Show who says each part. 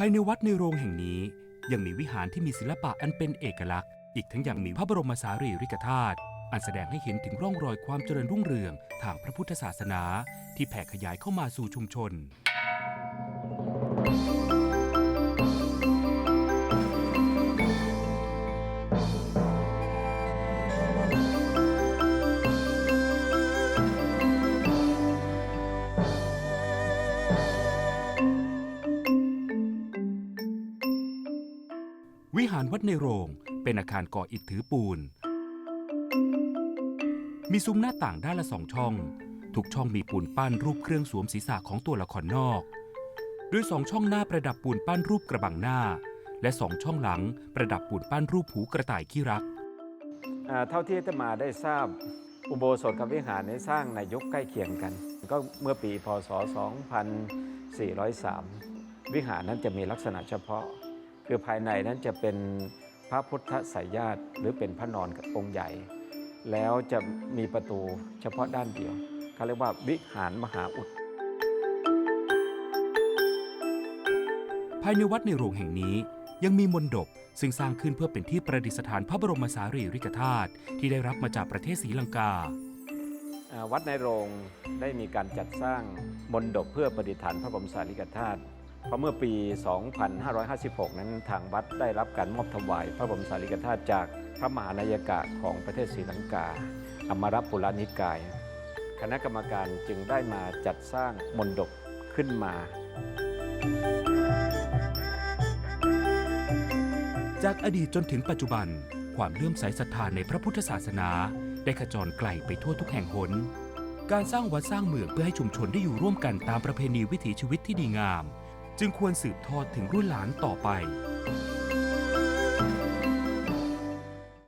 Speaker 1: ภายในวัดในโรงแห่งนี้ ยังมีวิหารที่มีศิลปะอันเป็นเอกลักษณ์ อีกทั้งยังมีพระบรมสารีริกธาตุอันแสดงให้เห็นถึงร่องรอยความเจริญรุ่งเรืองทางพระพุทธศาสนา ที่แผ่ขยายเข้ามาสู่ชุมชน วิหารวัดในโรง เป็นอาคารก่ออิฐถือปูน มีซุ้มหน้าต่างด้านละสองช่อง ทุกช่องมีปูนปั้นรูปเครื่องสวมศีรษะของตัวละครนอกโดยสองช่องหน้าประดับปูนปั้นรูปกระบังหน้า และสองช่องหลังประดับปูนปั้นรูปหูกระต่ายขี้รัก
Speaker 2: อ่าเท่าที่อาตมาได้ทราบอุโบสถกับวิหารในสร้างในยุคใกล้เคียงกัน ก็เมื่อปีพศ 2403 วิหารนั้นจะมีลักษณะเฉพาะ คือภายในนั้นจะเป็นพระพุทธสายญาติหรือเป็นพระนอนกับองค์ใหญ่ แล้วจะมีประตูเฉพาะด้านเดียวเขาเรียกว่าวิหารมหาอุด
Speaker 1: ภายในวัดในโรงแห่งนี้ยังมีมณฑปซึ่งสร้างขึ้นเพื่อเป็นที่ประดิษฐานพระบรมสารีริกธาตุที่ได้รับมาจากประเทศศรีลังกา
Speaker 2: อ่าวัดในโรงได้มีการจัดสร้างมณฑปเพื่อประดิษฐานพระบรมสารีริกธาตุ เพราะเมื่อปี 2556 นั้นทางวัดได้รับการมอบถวาย พระบรมสารีริกธาตุจากพระมหานายกะของประเทศศรีลังกา อมรปุรานิกาย คณะกรรมการจึงได้มาจัดสร้างมณฑปขึ้นมา
Speaker 1: จากอดีตจนถึงปัจจุบัน ความเลื่อมใสศรัทธาในพระพุทธศาสนา ได้ขจรไกลไปทั่วทุกแห่งหนการสร้างวัดสร้างเมืองเพื่อให้ชุมชนได้อยู่ร่วมกันตามประเพณีวิถีชีวิตที่ดีงาม จึงควรสืบทอดถึงรุ่นหลานต่อไป